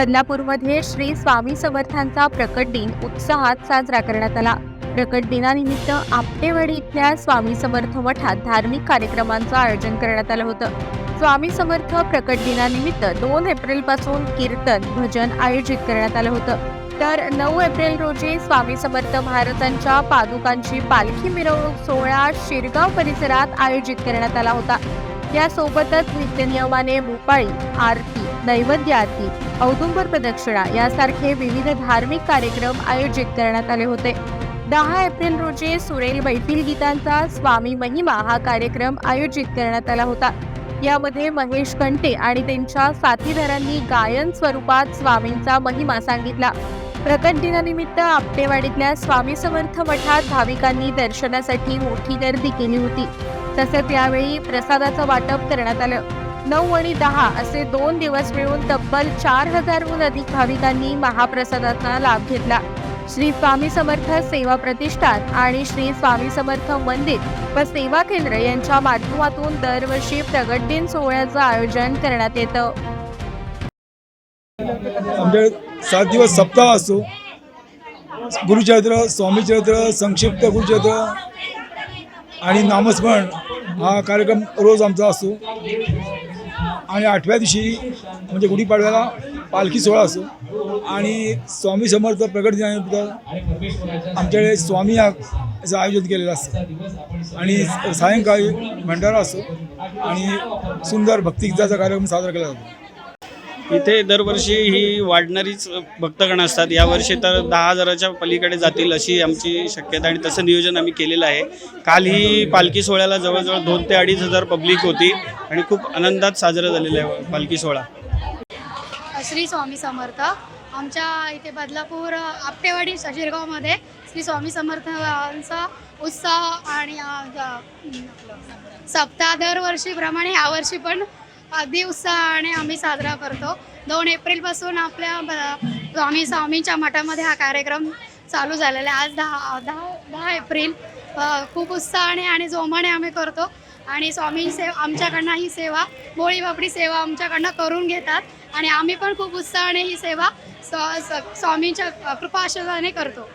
बदलापूरमध्ये श्री स्वामी समर्थांचा प्रकट दिन उत्साहात साजरा करण्यात आला. प्रकट दिनानिमित्त आपटेवाडी इथल्या स्वामी समर्थ मठात धार्मिक कार्यक्रमांचं आयोजन करण्यात आलं होतं. स्वामी समर्थ प्रकट दिनानिमित्त दोन एप्रिलपासून कीर्तन भजन आयोजित करण्यात आलं होतं. तर नऊ एप्रिल रोजी स्वामी समर्थ महाराजांच्या पादुकांची पालखी मिरवणूक सोहळा शिरगाव परिसरात आयोजित करण्यात आला होता. यासोबतच नित्यनियमाने भोपाळी आरती नैवेद्य आरती औदुंबर प्रदक्षिणा यासारखे विविध धार्मिक कार्यक्रम आयोजित करण्यात आले होते. दहा एप्रिल रोजी सुरेल मैफिल गीतांचा स्वामी महिमा हा कार्यक्रम आयोजित करण्यात आला होता. यामध्ये महेश कंटे आणि त्यांच्या साथीदारांनी गायन स्वरूपात स्वामींचा महिमा सांगितला. प्रकट दिनानिमित्त आपटेवाडीतल्या स्वामी समर्थ मठात भाविकांनी दर्शनासाठी मोठी गर्दी केली होती. तसेच यावेळी प्रसादाचं वाटप करण्यात आलं. नऊ आणि दहा असे दोन दिवस मिळून तब्बल चार हजारहून अधिक भाविकांनी महाप्रसादाचा लाभ घेतला. श्री स्वामी समर्थ सेवा प्रतिष्ठान आणि श्री स्वामी समर्थ मंदिर व सेवा केंद्र यांच्या माध्यमातून दरवर्षी प्रगट दिन सोहळ्याचं आयोजन करण्यात येतं. आमच्या सात दिवस सप्ताह असतो. गुरुचरित्र स्वामीचरित्र संक्षिप्त गुरुचरित्र आणि नामस्मरण हा कार्यक्रम रोज आमचा असतो. आणि आठव्या दिवशी म्हणजे गुढीपाडव्याला पालखी सोहळा असतो. आणि स्वामी समर्थ प्रगट दिनानिमित्त आमच्याकडे स्वामी याचं आयोजन केलेलं असतं. आणि सायंकाळी भंडारा असतो. आणि सुंदर भक्तिगीताचा कार्यक्रम साजरा केला जातो. इथे दरवर्षी ही वाढणारीच भक्तगण असतात. यावर्षी तर दहा हजाराच्या पलीकडे जातील अशी आमची शक्यता आणि तसं नियोजन आम्ही केलेलं आहे. काल ही पालखी सोहळ्याला जवळजवळ दोन ते अडीच हजार पब्लिक होती आणि खूप आनंदात साजरा झालेला आहे पालखी सोहळा. श्री स्वामी समर्थ. आमच्या इथे बदलापूर आपटेवाडी शिरगावमध्ये श्री स्वामी समर्थांचा उत्साह आणि सप्ताह दरवर्षीप्रमाणे यावर्षी पण अगदी उत्साहाने आम्ही साजरा करतो. दोन एप्रिलपासून आपल्या ब- स्वामी स्वामींच्या मठामध्ये हा कार्यक्रम चालू झालेला आहे. आज दहा दहा दहा एप्रिल. अ, खूप उत्साहाने आणि जोमाने आम्ही करतो. आणि स्वामी सेवा आमच्याकडनं ही सेवा बोळी बापडी सेवा आमच्याकडनं करून घेतात. आणि आम्ही पण खूप उत्साहाने ही सेवा स्व- स- स्वामींच्या कृपा आशीर्वादाने करतो.